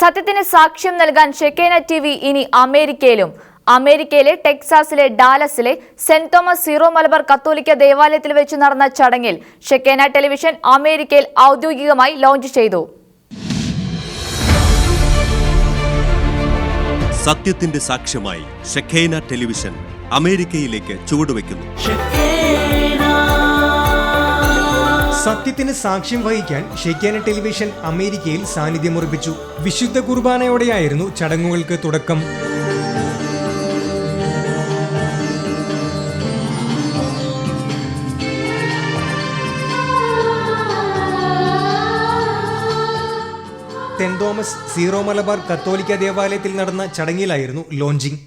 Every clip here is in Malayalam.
സത്യത്തിന് സാക്ഷ്യം നൽകാൻ ഷെക്കേന ടി വി ഇനി അമേരിക്കയിലും. അമേരിക്കയിലെ ടെക്സാസിലെ ഡാലസിലെ സെന്റ് തോമസ് സീറോ മലബാർ കത്തോലിക്ക ദേവാലയത്തിൽ വെച്ച് നടന്ന ചടങ്ങിൽ ഷെക്കേന ടെലിവിഷൻ അമേരിക്കയിൽ ഔദ്യോഗികമായി ലോഞ്ച് ചെയ്തു. സത്യത്തിന്റെ സാക്ഷ്യമായി ഷെഖേന ടെലിവിഷൻ അമേരിക്കയിലേക്ക് ചുവടുവെക്കുന്നു സത്യത്തിന് സാക്ഷ്യം വഹിക്കാൻ ഷെയ്ക്കാന ടെലിവിഷൻ അമേരിക്കയിൽ സാന്നിധ്യമുറപ്പിച്ചു. വിശുദ്ധ കുർബാനയോടെയായിരുന്നു ചടങ്ങുകൾക്ക് തുടക്കം. സെന്റ് തോമസ് സീറോ മലബാർ കത്തോലിക്ക ദേവാലയത്തിൽ നടന്ന ചടങ്ങിലായിരുന്നു launching.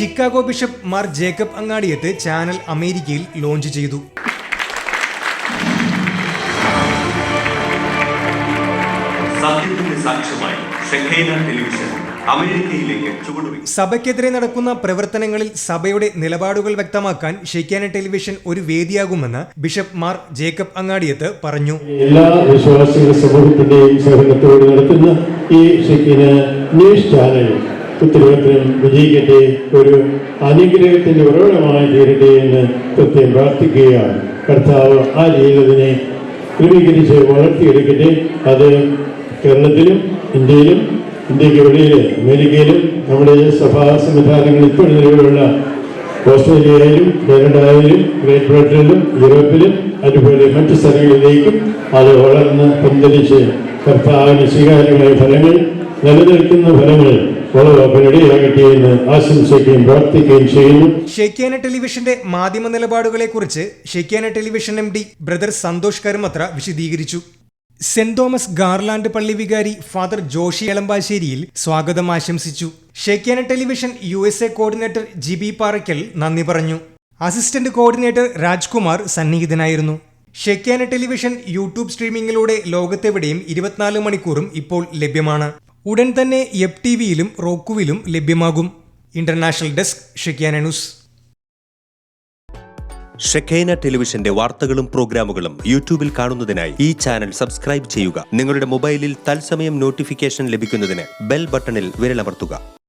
Chicago bishop Mar Jacob Angadiath channel അമേരിക്കയിൽ ലോഞ്ച് ചെയ്തു. സത്യത്തിന്റെ സാക്ഷ്യമായി ഷെഖേന ടെലിവിഷൻ അമേരിക്കയിലേക്ക് സഭയ്ക്കെതിരെ നടക്കുന്ന പ്രവർത്തനങ്ങളിൽ സഭയുടെ നിലപാടുകൾ വ്യക്തമാക്കാൻ ഷെയ്ക്കാന ടെലിവിഷൻ ഒരു വേദിയാകുമെന്ന് ബിഷപ്പ് മാർ ജേക്കബ് അങ്ങാടിയത്ത് പറഞ്ഞു. എല്ലാ വിശ്വാസികളുടെ സമൂഹത്തിന്റെയും സഹകരണത്തോട് നടത്തുന്ന ഈ ഷെക്കിന് ന്യൂസ് ചാനൽ ഉത്തരവാദിത്തം വിജയിക്കട്ടെ ഒരു അനുഗ്രഹത്തിന്റെ ഉറവിടമായി തീരട്ടെ എന്ന് കൃത്യം പ്രാർത്ഥിക്കുകയാണ്. കർത്താവ് ആ ജീവിതത്തിനെ ക്രമീകരിച്ച് വളർത്തിയെടുക്കട്ടെ. അത് കേരളത്തിലും ഇന്ത്യയിലും ഇന്ത്യയ്ക്ക് വെളിയിൽ അമേരിക്കയിലും നമ്മുടെ സഭാ സംവിധാനങ്ങൾ ഇപ്പോൾ നിലവിലുള്ള ഓസ്ട്രേലിയയിലും കാനഡയിലും ഗ്രേറ്റ് ബ്രിട്ടനിലും യൂറോപ്പിലും അതുപോലെ മറ്റു സ്ഥലങ്ങളിലേക്കും അത് വളർന്ന് പന്തലിച്ച് കർത്താവിന് സ്വീകാര്യമായ ഫലങ്ങൾ നിലനിൽക്കുന്ന ഫലങ്ങൾ ഷെയ്ക്കാന ടെലിവിഷന്റെ മാധ്യമ നിലപാടുകളെ കുറിച്ച് Shekinah television M D brother Santhosh Karumathra വിശദീകരിച്ചു. സെന്റ് തോമസ് ഗാർലാൻഡ് പള്ളി വികാരി ഫാദർ ജോഷി എളമ്പാശ്ശേരിയിൽ സ്വാഗതം ആശംസിച്ചു. Shekinah television U S A coordinator G B Parackal നന്ദി പറഞ്ഞു. അസിസ്റ്റന്റ് കോർഡിനേറ്റർ രാജ്കുമാർ സന്നിഹിതനായിരുന്നു. ഷെയ്ക്കാന ടെലിവിഷൻ യൂട്യൂബ് സ്ട്രീമിംഗിലൂടെ ലോകത്തെവിടെയും ഇരുപത്തിനാല് മണിക്കൂറും ഇപ്പോൾ ലഭ്യമാണ്. ഉടൻ തന്നെ എഫ് ടി വിയിലും റോക്കുവിലും ലഭ്യമാകും. ഇന്റർനാഷണൽ ഡെസ്ക് ഷെക്കിയാനുസ് ന്യൂസ് ടെലിവിഷന്റെ വാർത്തകളും പ്രോഗ്രാമുകളും യൂട്യൂബിൽ കാണുന്നതിനായി ഈ ചാനൽ സബ്സ്ക്രൈബ് ചെയ്യുക. നിങ്ങളുടെ മൊബൈലിൽ തത്സമയം നോട്ടിഫിക്കേഷൻ ലഭിക്കുന്നതിന് ബെൽ ബട്ടണിൽ വിരലമർത്തുക.